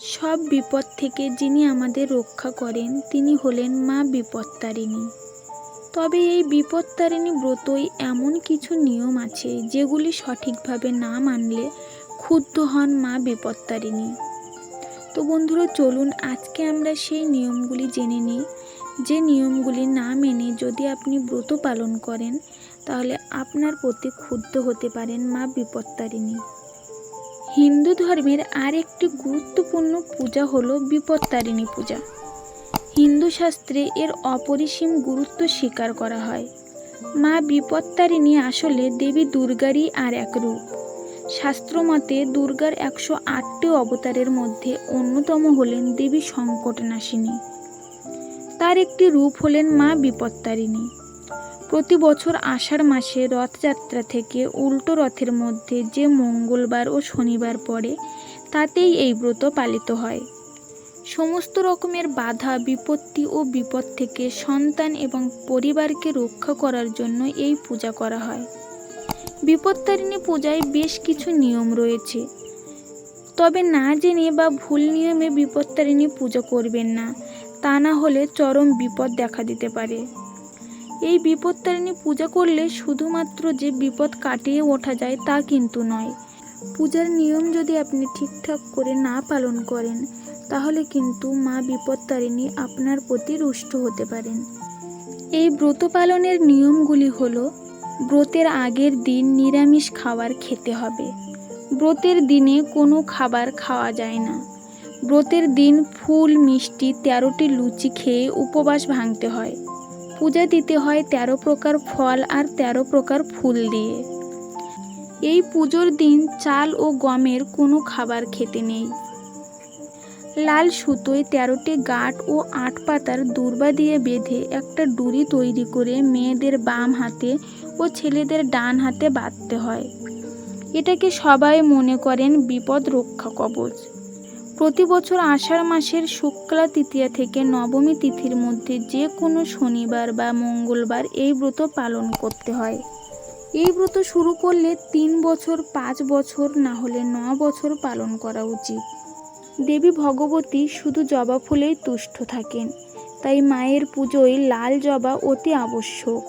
সব বিপদ থেকে যিনি আমাদের রক্ষা করেন, তিনি হলেন মা বিপত্তারিণী তবে এই বিপত্তারিণী ব্রতই এমন কিছু নিয়ম আছে, যেগুলি সঠিকভাবে না মানলে ক্ষুব্ধ হন মা বিপত্তারিণী তো বন্ধুরা, চলুন আজকে আমরা সেই নিয়মগুলি জেনে নিই। যে নিয়মগুলি না মেনে যদি আপনি ব্রত পালন করেন, তাহলে আপনার প্রতি ক্ষুব্ধ হতে পারেন মা বিপত্তারিণী হিন্দু ধর্মের আর একটি গুরুত্বপূর্ণ পূজা হলো বিপত্তারিণী পূজা। হিন্দু শাস্ত্রে এর অপরিসীম গুরুত্ব স্বীকার করা হয়। মা বিপত্তারিণী আসলে দেবী দুর্গারই আর এক রূপ। শাস্ত্রমতে দুর্গার একশো আটটি অবতারের মধ্যে অন্যতম হলেন দেবী সংকটনাশিনী। তার একটি রূপ হলেন মা বিপত্তারিণী। প্রতি বছর আষাঢ় মাসে রথযাত্রা থেকে উল্টো রথের মধ্যে যে মঙ্গলবার ও শনিবার পড়ে, তাতেই এই ব্রত পালিত হয়। সমস্ত রকমের বাধা, বিপত্তি ও বিপদ থেকে সন্তান এবং পরিবারকে রক্ষা করার জন্য এই পূজা করা হয়। বিপত্তারিণী পূজায় বেশ কিছু নিয়ম রয়েছে। তবে না জেনে বা ভুল নিয়মে বিপত্তারিণী পুজো করবেন না, তা না হলে চরম বিপদ দেখা দিতে পারে। এই বিপত্তারিণী পূজা করলে শুধুমাত্র যে বিপদ কাটিয়ে ওঠা যায় তা কিন্তু নয়। পূজার নিয়ম যদি আপনি ঠিকঠাক করে না পালন করেন, তাহলে কিন্তু মা বিপত্তারিণী আপনার প্রতি রুষ্ট হতে পারেন। এই ব্রত পালনের নিয়মগুলি হল, ব্রতের আগের দিন নিরামিষ খাবার খেতে হবে। ব্রতের দিনে কোনো খাবার খাওয়া যায় না। ব্রতের দিন ফুল, মিষ্টি, তেরোটি লুচি খেয়ে উপবাস ভাঙতে হয়। পূজা দিতে হয় তেরো প্রকার ফল আর তেরো প্রকার ফুল দিয়ে। এই পুজোর দিন চাল ও গমের কোনো খাবার খেতে নেই। লাল সুতোয় তেরোটি গাঁট ও আট পাতার দূর্বা দিয়ে বেঁধে একটা ডুরি তৈরি করে মেয়েদের বাম হাতে ও ছেলেদের ডান হাতে বাঁধতে হয়। এটাকে সবাই মনে করেন বিপদ রক্ষা কবচ। প্রতি বছর আষাঢ় মাসের শুক্লা তৃতীয়া থেকে নবমী তিথির মধ্যে যে কোনো শনিবার বা মঙ্গলবার এই ব্রত পালন করতে হয়। এই ব্রত শুরু করলে তিন বছর, পাঁচ বছর না হলে ন বছর পালন করা উচিত। দেবী ভগবতী শুধু জবা ফুলেই তুষ্ট থাকেন, তাই মায়ের পুজোয় লাল জবা অতি আবশ্যক।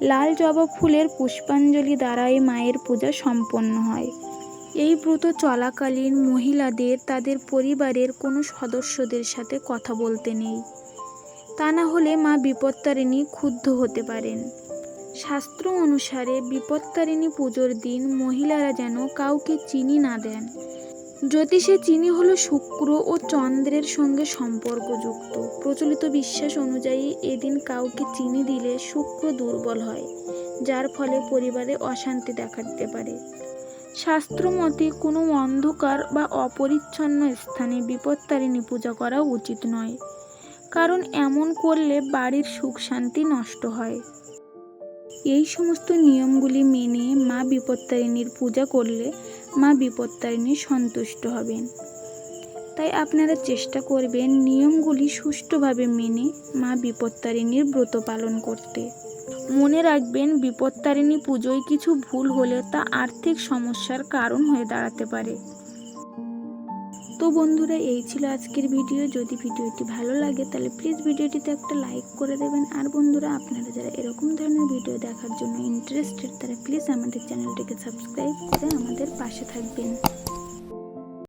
লাল জবা ফুলের পুষ্পাঞ্জলি দ্বারাই মায়ের পূজা সম্পন্ন হয়। এই ব্রত চলাকালীন মহিলাদের তাদের পরিবারের কোনো সদস্যদের সাথে কথা বলতে নেই। তা না হলে মা বিপত্তারিণী ক্ষুব্ধ হতে পারেন। শাস্ত্র অনুসারে বিপত্তারিণী পুজোর দিন মহিলারা যেন কাউকে চিনি না দেন। জ্যোতিষে চিনি হলো শুক্র ও চন্দ্রের সঙ্গে সম্পর্কযুক্ত। প্রচলিত বিশ্বাস অনুযায়ী এদিন কাউকে চিনি দিলে শুক্র দুর্বল হয়, যার ফলে পরিবারে অশান্তি দেখা দিতে পারে। শাস্ত্রমতে কোনো অন্ধকার বা অপরিচ্ছন্ন স্থানে বিপত্তারিণী পূজা করা উচিত নয়, কারণ এমন করলে বাড়ির সুখ শান্তি নষ্ট হয়। এই সমস্ত নিয়মগুলি মেনে মা বিপত্তারিণীর পূজা করলে মা বিপত্তারিণী সন্তুষ্ট হবেন। তাই আপনারা চেষ্টা করবেন নিয়মগুলি সুষ্ঠুভাবে মেনে মা বিপত্তারিণীর ব্রত পালন করতে। মনে রাখবেন, বিপত্তারিণী পুজোয় কিছু ভুল হলে তা আর্থিক সমস্যার কারণ হয়ে দাঁড়াতে পারে। তো বন্ধুরা, এই ছিল আজকের ভিডিও। যদি ভিডিওটি ভালো লাগে, তাহলে প্লিজ ভিডিওটিতে একটা লাইক করে দেবেন। আর বন্ধুরা, আপনারা যারা এরকম ধরনের ভিডিও দেখার জন্য ইন্টারেস্টেড তারা প্লিজ আমাদের চ্যানেলটিকে সাবস্ক্রাইব করে আমাদের পাশে থাকবেন।